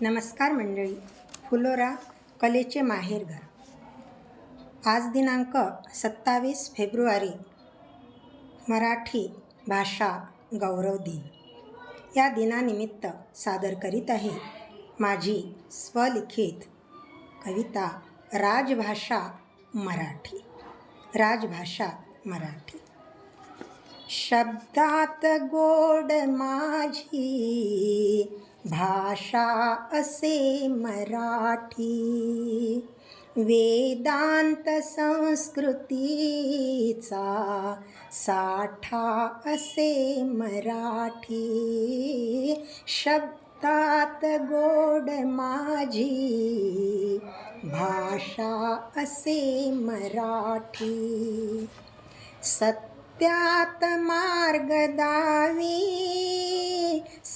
नमस्कार मंडळी. फुलोरा कलेचे माहेरघर आज दिनांक सत्तावीस फेब्रुवारी मराठी भाषा गौरव दिन. या दिनानिमित्त सादर करीत आहे माझी स्वलिखित कविता राजभाषा मराठी. राजभाषा मराठी. शब्दात गोड माझी भाषा असे मराठी. वेदांत संस्कृतीचा साठा असे मराठी. शब्दात गोड माझी भाषा असे मराठी. सत्यात मार्ग दावी.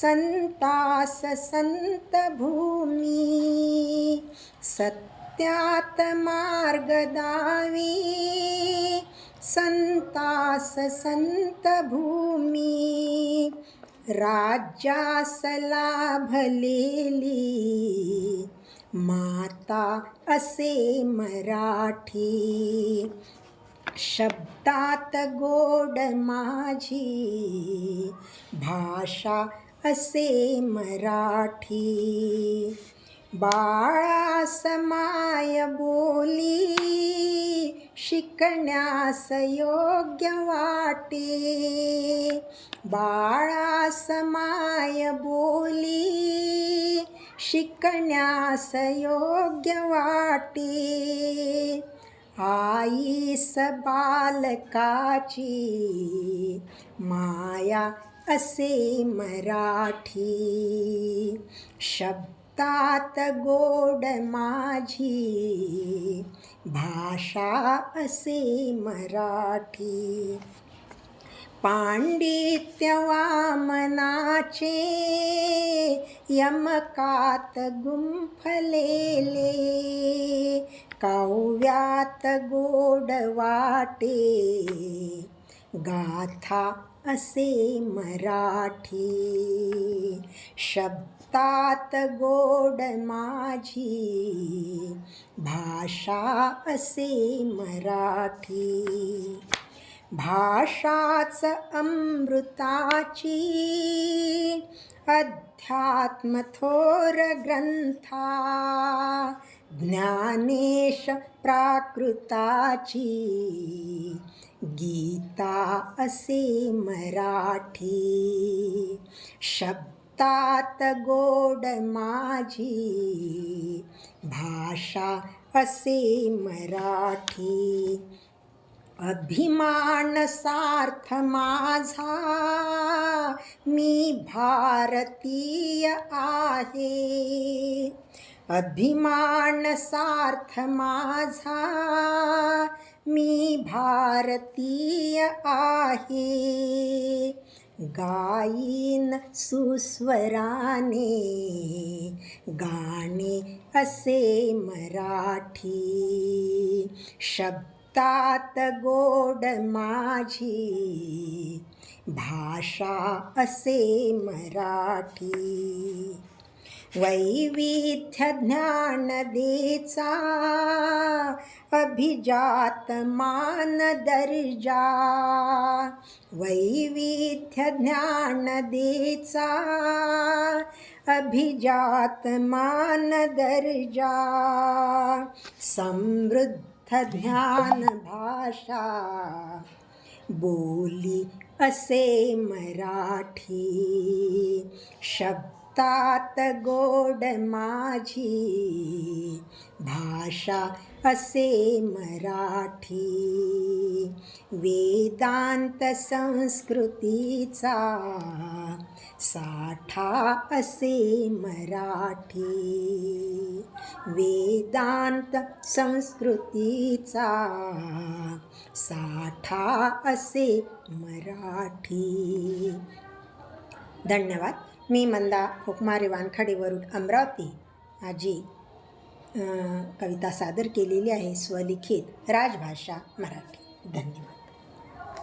संतास संत भूमी सत्यात मार्ग दावी संतास संत भूमी राज्यास लाभलेली माता असे मराठी शब्दात गोड माझी भाषा असे मराठी. बाळा समाय बोली शिकण्यास योग्य वाटे. बाळास माय बोली शिकण्यास योग्य वाटे. आई बालकाची माया असे मराठी. शब्दात गोड माझी भाषा असे मराठी. पांडित्य वामनाचे यमकात गुंफलेले काव्यात गोड वाटे. गाथा असे मराठी शब्दात गोड माझी भाषा असे मराठी. भाषाच अमृताची अध्यात्म थोर ग्रंथा. ज्ञानेश प्राकृताची गीता असे मराठी. शब्दात गोड माझी भाषा असे मराठी. अभिमान सार्थ माझा मी भारतीय आहे. अभिमान सार्थ माझा मी भारतीय आहे. गाईन सुस्वराने गाणे असे मराठी. शब्दात गोड माझी भाषा असे मराठी. वैविध्य ज्ञान देचा अभिजात मान दर्जा वैविध्य ज्ञान देचा अभिजात मान दर्जा समृद्ध ज्ञान भाषा बोली असे मराठी शब्द असतात गोड माझी. भाषा असे मराठी. वेदांत संस्कृतीचा साठा असे मराठी. वेदांत संस्कृतीचा साठा असे मराठी. धन्यवाद. मी मंदा हुकमारे वानखडेवरून अमरावती माझी कविता सादर केलेली आहे स्वलिखित राजभाषा मराठी. धन्यवाद.